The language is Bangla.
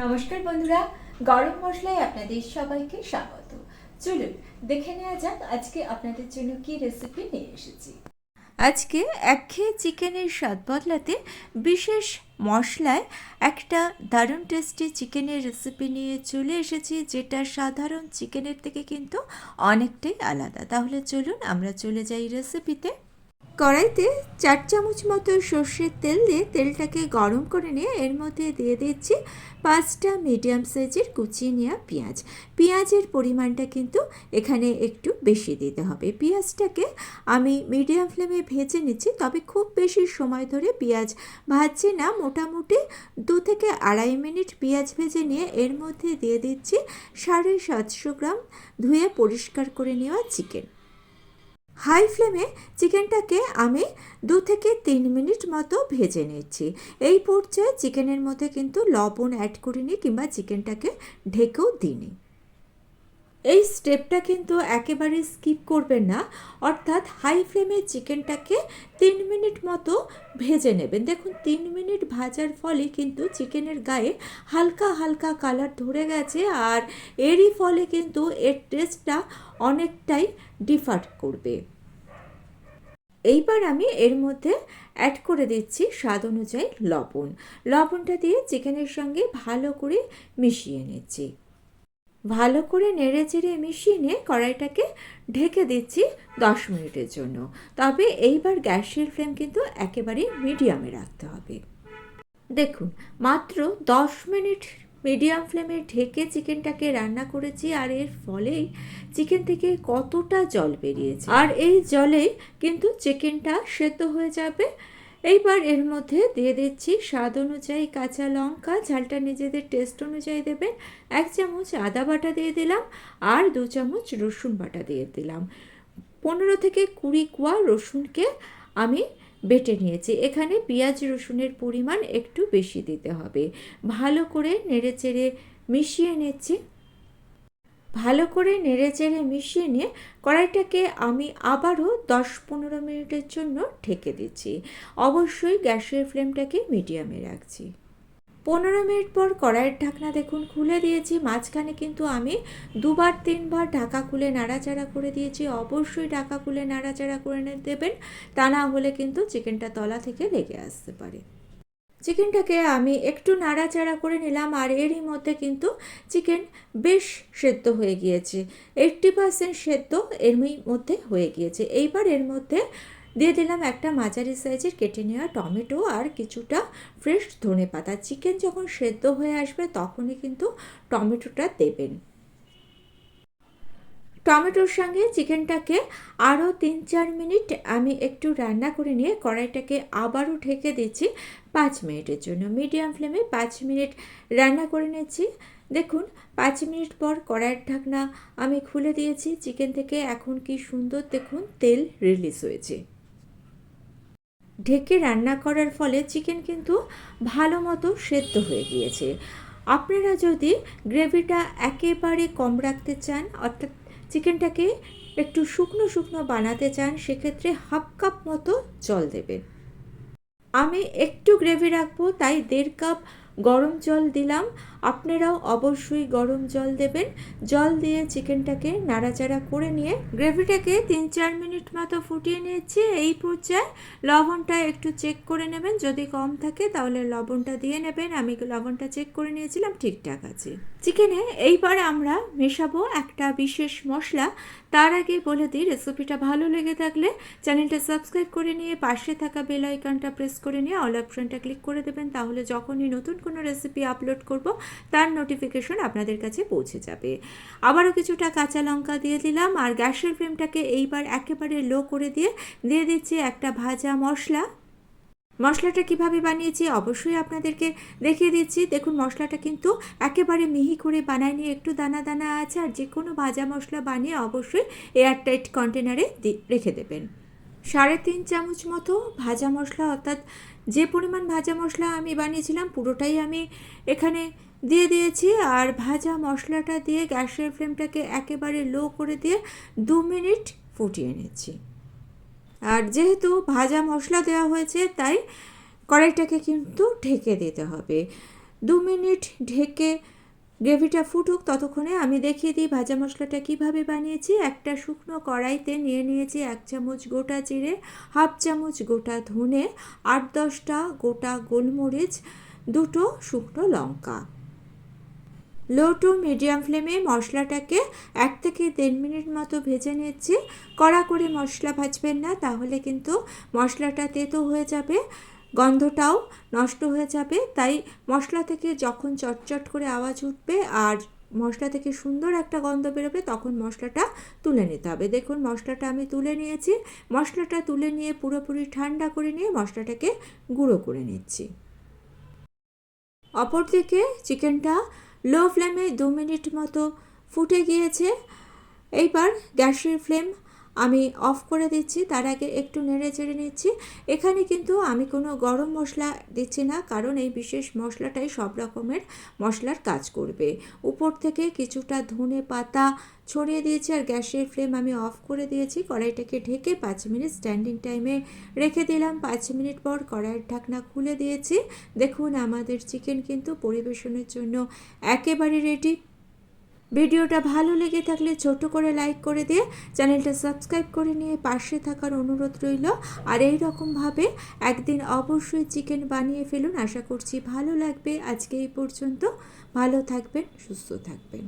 নমস্কার বন্ধুরা গরম মশলায় আপনাদের সবাইকে স্বাগত। চলুন, দেখে নেওয়া যাক আজকে আপনাদের জন্য কি রেসিপি নিয়ে এসেছি। আজকে একঘেয়ে চিকেনের স্বাদ বদলাতে বিশেষ মশলায় একটা দারুণ টেস্টি চিকেনের রেসিপি নিয়ে চলে এসেছি, যেটা সাধারণ চিকেনের থেকে কিন্তু অনেকটাই আলাদা। তাহলে চলুন, আমরা চলে যাই রেসিপিতে কড়াইতে চার চামচ মতো সর্ষের তেল দিয়ে তেলটাকে গরম করে নিয়ে এর মধ্যে দিয়ে দিচ্ছি পাঁচটা মিডিয়াম সাইজের কুচিয়ে নেওয়া পেঁয়াজ। পেঁয়াজের পরিমাণটা কিন্তু এখানে একটু বেশি দিতে হবে। পেঁয়াজটাকে আমি মিডিয়াম ফ্লেমে ভেজে নিচ্ছি, তবে খুব বেশি সময় ধরে পেঁয়াজ ভাজছি না। মোটামুটি দু থেকে আড়াই মিনিট পেঁয়াজ ভেজে নিয়ে এর মধ্যে দিয়ে দিচ্ছি সাড়ে সাতশো গ্রাম ধুয়ে পরিষ্কার করে নেওয়া চিকেন। হাই ফ্লেমে চিকেনটাকে আমি দু থেকে তিন মিনিট মতো ভেজে নিচ্ছি। এই পর্যায়ে চিকেনের মধ্যে কিন্তু লবণ অ্যাড করিনি কিংবা চিকেনটাকে ঢেকেও দিইনি। এই স্টেপটা কিন্তু একেবারে স্কিপ করবেন না। অর্থাৎ হাই ফ্লেমে চিকেনটাকে তিন মিনিট মতো ভেজে নেবেন। দেখুন, তিন মিনিট ভাজার ফলে কিন্তু চিকেনের গায়ে হালকা হালকা কালার ধরে গেছে আর এরই ফলে কিন্তু এর টেস্টটা অনেকটাই ডিফার করবে। এইবার আমি এর মধ্যে অ্যাড করে দিচ্ছি স্বাদ অনুযায়ী লবণ। লবণটা দিয়ে চিকেনের সঙ্গে ভালো করে মিশিয়ে নিচ্ছি। ভালো করে নেড়ে চেড়ে মিশিয়ে নিয়ে কড়াইটাকে ঢেকে দিচ্ছি দশ মিনিটের জন্য। তবে এইবার গ্যাসের ফ্লেম কিন্তু একেবারেই মিডিয়ামে রাখতে হবে। দেখুন, মাত্র দশ মিনিট মিডিয়াম ফ্লেমে ঢেকে চিকেনটাকে রান্না করেছি আর এর ফলেই চিকেন থেকে কতটা জল বেরিয়েছে। আর এই জলেই কিন্তু চিকেনটা সেদ্ধ হয়ে যাবে এইবার এর মধ্যে দিয়ে দিচ্ছি স্বাদ অনুযায়ী কাঁচা লঙ্কা, ঝালটা নিজেদের টেস্ট অনুযায়ী দেবেন। এক চামচ আদা বাটা দিয়ে দিলাম আর দু চামচ রসুন বাটা দিয়ে দিলাম। পনেরো থেকে কুড়ি কোয়া রসুনকে আমি বেটে নিয়েছি। এখানে পেঁয়াজ রসুনের পরিমাণ একটু বেশি দিতে হবে। ভালো করে নেড়েচেড়ে মিশিয়ে নিচ্ছি। ভালো করে নেড়েচেড়ে মিশিয়ে নিয়ে কড়াইটাকে আমি আবারও দশ পনেরো মিনিটের জন্য ঢেকে দিচ্ছি। অবশ্যই গ্যাসের ফ্লেমটাকে মিডিয়ামে রাখছি। পনেরো মিনিট পর কড়াইয়ের ঢাকনা দেখুন, খুলে দিয়েছি। মাঝখানে কিন্তু আমি দুবার, তিনবার ঢাকা খুলে নাড়াচাড়া করে দিয়েছি। অবশ্যই ঢাকা খুলে নাড়াচাড়া করে দেবেন তা না হলে কিন্তু চিকেনটা তলা থেকে লেগে আসতে পারে। চিকেনটাকে আমি একটু নাড়াচাড়া করে নিলাম আর এরই মধ্যে কিন্তু চিকেন বেশ সেদ্ধ হয়ে গিয়েছে। এইট্টি পার্সেন্ট সেদ্ধ এর মধ্যে হয়ে গিয়েছে। এইবার এর মধ্যে দিয়ে দিলাম একটা মাঝারি সাইজের কেটে নেওয়া টমেটো আর কিছুটা ফ্রেশ ধনে পাতা চিকেন যখন সেদ্ধ হয়ে আসবে তখনই কিন্তু টমেটোটা দেবেন। টমেটোর সঙ্গে চিকেনটাকে আরও তিন চার মিনিট আমি একটু রান্না করে নিয়ে কড়াইটাকে আবারও ঢেকে দিচ্ছি পাঁচ মিনিটের জন্য। মিডিয়াম ফ্লেমে পাঁচ মিনিট রান্না করে নিচ্ছি। দেখুন, পাঁচ মিনিট পর কড়াইয়ের ঢাকনা আমি খুলে দিয়েছি। চিকেন থেকে এখন কি সুন্দর দেখুন, তেল রিলিজ হয়েছে। ঢেকে রান্না করার ফলে চিকেন কিন্তু ভালো মতো সেদ্ধ হয়ে গিয়েছে। আপনারা যদি গ্রেভিটা একেবারে কম রাখতে চান, অর্থাৎ চিকেনটাকে একটু শুকনো শুকনো বানাতে চান, সেক্ষেত্রে হাফ কাপ মতো জল দেবেন। আমি একটু গ্রেভি রাখব, তাই দেড় কাপ গরম জল দিলাম। আপনারাও অবশ্যই গরম জল দেবেন। জল দিয়ে চিকেনটাকে নাড়াচাড়া করে নিয়ে গ্রেভিটাকে তিন চার মিনিট মতো ফুটিয়ে নিয়েছি। এই পর্যায়ে লবণটা একটু চেক করে নেবেন। যদি কম থাকে তাহলে লবণটা দিয়ে নেবেন। আমি লবণটা চেক করে নিয়েছিলাম, ঠিকঠাক আছে। চিকেনে এইবার আমরা মেশাবো একটা বিশেষ মশলা। তার আগে বলে দিই রেসিপিটা ভালো লেগে থাকলে চ্যানেলটা সাবস্ক্রাইব করে নিয়ে পাশে থাকা বেল আইকনটা প্রেস করে নিয়ে অল অপশনটা ক্লিক করে দেবেন। তাহলে যখনই নতুন কোনো রেসিপি আপলোড করব, তার নোটিফিকেশন আপনাদের কাছে পৌঁছে যাবে। আবারও কিছুটা কাঁচা লঙ্কা দিয়ে দিলাম, আর গ্যাসের ফ্লেমটাকে এইবার একেবারে লো করে দিয়ে দিয়ে দিচ্ছি একটা ভাজা মশলা। মশলাটা কীভাবে বানিয়েছি অবশ্যই আপনাদেরকে দেখিয়ে দিচ্ছি। দেখুন, মশলাটা কিন্তু একেবারে মিহি করে বানায়নি, একটু দানা দানা আছে, আর যে কোনো ভাজা মশলা বানিয়ে অবশ্যই এয়ারটাইট কন্টেনারে রেখে দেবেন। সাড়ে তিন চামচ মতো ভাজা মশলা, অর্থাৎ যে পরিমাণ ভাজা মশলা আমি বানিয়েছিলাম পুরোটাই আমি এখানে দিয়ে দিয়েছি। আর ভাজা মশলাটা দিয়ে গ্যাসের ফ্লেমটাকে একেবারে লো করে দিয়ে দু মিনিট ফুটিয়ে নিচ্ছি। আর যেহেতু ভাজা মশলা দেওয়া হয়েছে, তাই কড়াইটাকে কিন্তু ঢেকে দিতে হবে। দু মিনিট ঢেকে গ্রেভিটা ফুটুক, ততক্ষণে আমি দেখিয়ে দিই ভাজা মশলাটা কীভাবে বানিয়েছি। একটা শুকনো কড়াইতে নিয়ে নিয়েছি এক চামচ গোটা জিরে, হাফ চামচ গোটা ধনে, আট দশটা গোটা গোলমরিচ, দুটো শুকনো লঙ্কা। লো টু মিডিয়াম ফ্লেমে মশলাটাকে এক থেকে দেড় মিনিট মতো ভেজে নিচ্ছি। কড়া করে মশলা ভাজবেন না, তাহলে কিন্তু মশলাটা তেতো হয়ে যাবে। গন্ধটাও নষ্ট হয়ে যাবে। তাই মশলা থেকে যখন চটচট করে আওয়াজ উঠবে আর মশলা থেকে সুন্দর একটা গন্ধ বেরোবে, তখন মশলাটা তুলে নিতে হবে। দেখুন, মশলাটা আমি তুলে নিয়েছি। মশলাটা তুলে নিয়ে পুরোপুরি ঠান্ডা করে নিয়ে মশলাটাকে গুঁড়ো করে নিচ্ছি। অপরদিকে চিকেনটা লো ফ্লেমে দু মিনিট মতো ফুটে গিয়েছে। এইবার গ্যাসের ফ্লেম আমি অফ করে দিচ্ছি, তার আগে একটু নেড়ে চেড়ে নিচ্ছি। এখানে কিন্তু আমি কোনো গরম মশলা দিচ্ছি না, কারণ এই বিশেষ মশলাটাই সব রকমের মশলার কাজ করবে। উপর থেকে কিছুটা ধনে পাতা ছড়িয়ে দিয়েছি আর গ্যাসের ফ্লেম আমি অফ করে দিয়েছি। কড়াইটাকে ঢেকে পাঁচ মিনিট স্ট্যান্ডিং টাইমে রেখে দিলাম। পাঁচ মিনিট পর কড়াইয়ের ঢাকনা খুলে দিয়েছি। দেখুন, আমাদের চিকেন কিন্তু পরিবেশনের জন্য একেবারে রেডি ভিডিওটা ভালো লেগে থাকলে ছোট করে লাইক করে দিয়ে চ্যানেলটা সাবস্ক্রাইব করে নিয়ে পাশে থাকার অনুরোধ রইল। আর এই রকমভাবে একদিন অবশ্যই চিকেন বানিয়ে ফেলুন। আশা করছি ভালো লাগবে। আজকে এই পর্যন্ত ভালো থাকবেন, সুস্থ থাকবেন।